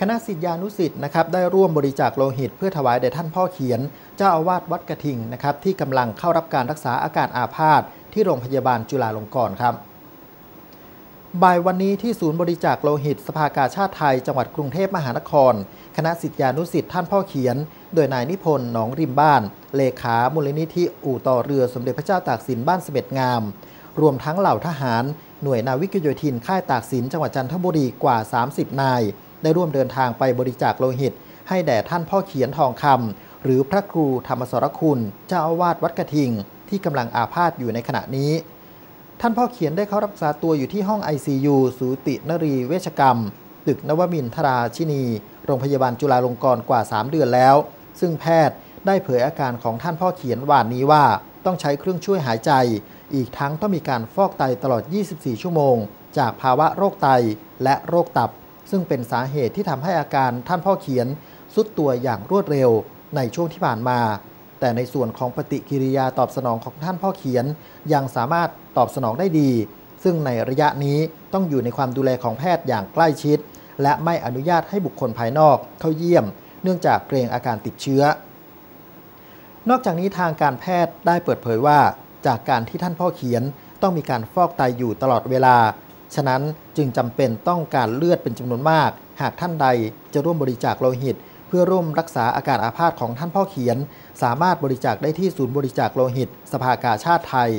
คณะศิษยานุศิษย์นะครับได้ร่วมบริจาคโลหิตเพื่อถวายแด่ท่านพ่อเขียน เจ้าอาวาสวัดกระทิงนะครับที่กำลังเข้ารับการรักษาอาการอาพาธที่โรงพยาบาลจุฬาลงกรณ์ครับบ่ายวันนี้ที่ศูนย์บริจาคโลหิต สภากาชาติไทย จังหวัดกรุงเทพมหานคร คณะศิษยานุศิษย์ท่านพ่อเขียน โดยนายนิพนธ์หนองริมบ้าน เลขามูลนิธิอู่ต่อเรือสมเด็จพระเจ้าตากสินบ้านเสม็ดงาม รวมทั้งเหล่าทหาร หน่วยนาวิกโยธินค่ายตากสินจังหวัดจันทบุรีกว่า 30 นาย ได้ร่วมเดินทางไปบริจาคโลหิต ให้แด่ท่านพ่อเขียนทองคำหรือพระครูธรรมสรคุณ เจ้าอาวาสวัดกระทิง ที่กำลังอาพาธอยู่ในขณะนี้ ท่านพ่อเขียนได้เข้ารักษาตัวอยู่ที่ห้อง ICU สูตินรีเวชกรรม ตึกนวมินทราชินี โรงพยาบาลจุฬาลงกรณ์กว่า 3 เดือนแล้ว ซึ่งแพทย์ได้เผยอาการของท่านพ่อเขียนวานนี้ว่าต้องใช้เครื่องช่วยหายใจ อีกทั้งต้องมีการฟอกไตตลอด 24 ชั่วโมง จากภาวะโรคไตและโรคตับ ซึ่งเป็นสาเหตุที่ทำให้อาการท่านพ่อเขียนสุดตัวอย่างรวดเร็วในช่วงที่ผ่านมา แต่ในส่วนของปฏิกิริยาตอบสนองของท่านพ่อเขียน ยังสามารถตอบสนองได้ดี ซึ่งในระยะนี้ต้องอยู่ในความดูแลของแพทย์อย่างใกล้ชิด และไม่อนุญาตให้บุคคลภายนอกเข้าเยี่ยม เนื่องจากเกรงอาการติดเชื้อ นอกจากนี้ทางการแพทย์ได้เปิดเผยว่า จากการที่ท่านพ่อเขียนต้องมีการฟอกไตอยู่ตลอดเวลา ฉะนั้นจึงจำเป็นต้องการเลือดเป็นจำนวนมาก หากท่านใดจะร่วมบริจาคโลหิต เพื่อร่วมรักษาอาการอาภาษของท่านพ่อเขียน สามารถบริจาคได้ที่ศูนย์บริจาคโลหิต สภากาชาติไทย